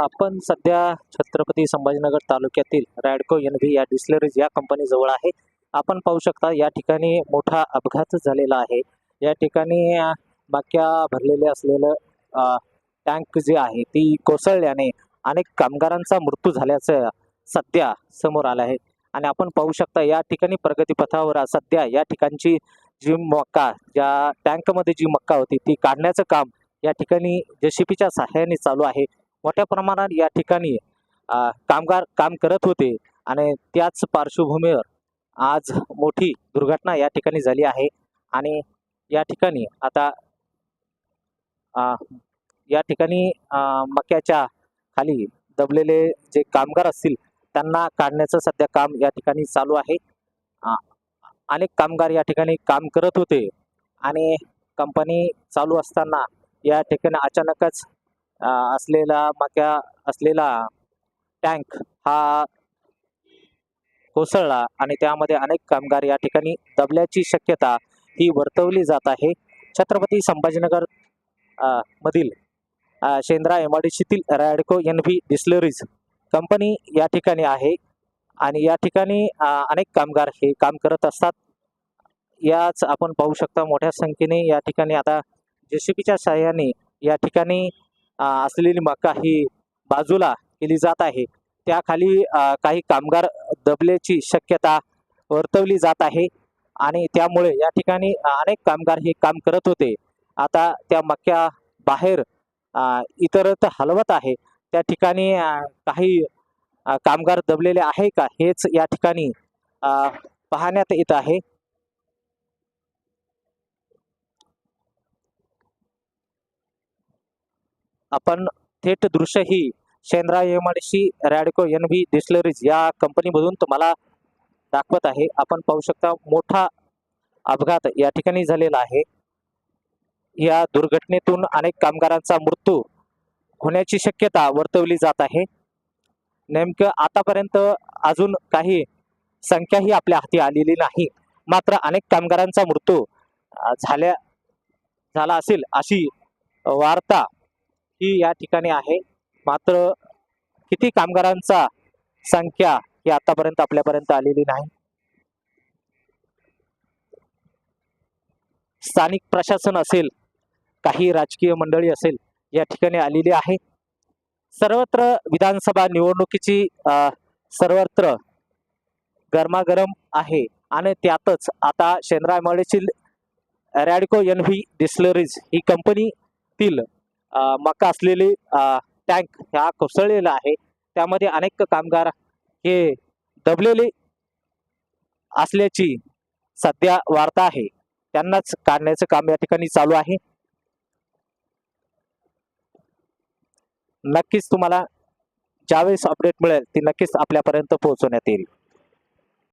आपण सध्या छत्रपती संभाजीनगर तालुक्यातील रॅडको एन व्ही या डिस्लरीज या कंपनीजवळ आहे. आपण पाहू शकता या ठिकाणी मोठा अपघात झालेला आहे. या ठिकाणी अ, मक्या भरलेले असलेलं टँक जे आहे ती कोसळल्याने अनेक कामगारांचा मृत्यू झाल्याचं सध्या समोर आलं आहे. आणि आपण पाहू शकता या ठिकाणी प्रगतीपथावर सध्या या ठिकाणची जी मक्का ज्या टँकमध्ये जी मक्का होती ती काढण्याचं काम या ठिकाणी जेसीपीच्या सहाय्याने चालू आहे. मोठ्या प्रमाणात या ठिकाणी कामगार काम करत होते आणि त्याच पार्श्वभूमीवर आज मोठी दुर्घटना या ठिकाणी झाली आहे आणि या ठिकाणी आता या ठिकाणी मक्याच्या खाली दबलेले जे कामगार असतील त्यांना काढण्याचं सध्या काम या ठिकाणी चालू आहे. अनेक कामगार या ठिकाणी काम करत होते आणि कंपनी चालू असताना या ठिकाणी अचानकच असलेला मक्या असलेला टँक हा कोसळला आणि त्यामध्ये अनेक कामगार या ठिकाणी दबल्याची शक्यता ही वर्तवली जात आहे. छत्रपती संभाजीनगर मधील Shendra M I D सीतील Radico N V distilleries company या ठिकाणी आहे आणि या ठिकाणी अनेक कामगार हे काम करत असतात. याच आपण पाहू शकता मोठ्या संख्येने या ठिकाणी आता जेसीबीच्या सहाय्याने या ठिकाणी असलेली मका ही बाजूला केली जात आहे. त्याखाली काही कामगार दबल्याची शक्यता वर्तवली जात आहे आणि त्यामुळे या ठिकाणी अनेक कामगार हे काम करत होते. आता त्या मक्या बाहेर इतरत हलवत आहे. त्या ठिकाणी काही कामगार दबलेले आहे का हेच या ठिकाणी पाहण्यात येत आहे. आपण थेट दृश्य ही Shendra M C Radico N V distilleries या कंपनीमधून तुम्हाला दाखवत आहे. आपण पाहू शकता मोठा अपघात या ठिकाणी झालेला आहे. या दुर्घटनेतून अनेक कामगारांचा मृत्यू होण्याची शक्यता वर्तवली जात आहे. नेमकं आतापर्यंत अजून काही संख्याही आपल्या हाती आलेली नाही. मात्र अनेक कामगारांचा मृत्यू झाल्या झाला असेल अशी वार्ता ही या ठिकाणी आहे. मात्र किती कामगारांचा संख्या ही आतापर्यंत आपल्यापर्यंत आलेली नाही. स्थानिक प्रशासन असेल काही राजकीय मंडळी असेल या ठिकाणी आलेली आहे. सर्वत्र विधानसभा निवडणुकीची सर्वत्र गरमागरम आहे आणि त्यातच आता शेंद्रामळेची रॅडको एन व्ही डिस्लरीज ही कंपनीतील मका असलेली टँक ह्या कोसळलेला आहे. त्यामध्ये अनेक कामगार हे दबलेले असल्याची सध्या वार्ता आहे. त्यांनाच काढण्याचं काम या ठिकाणी चालू आहे. नक्कीच तुम्हाला ज्यावेळेस अपडेट मिळेल ती नक्कीच आपल्यापर्यंत पोहोचवण्यात येईल.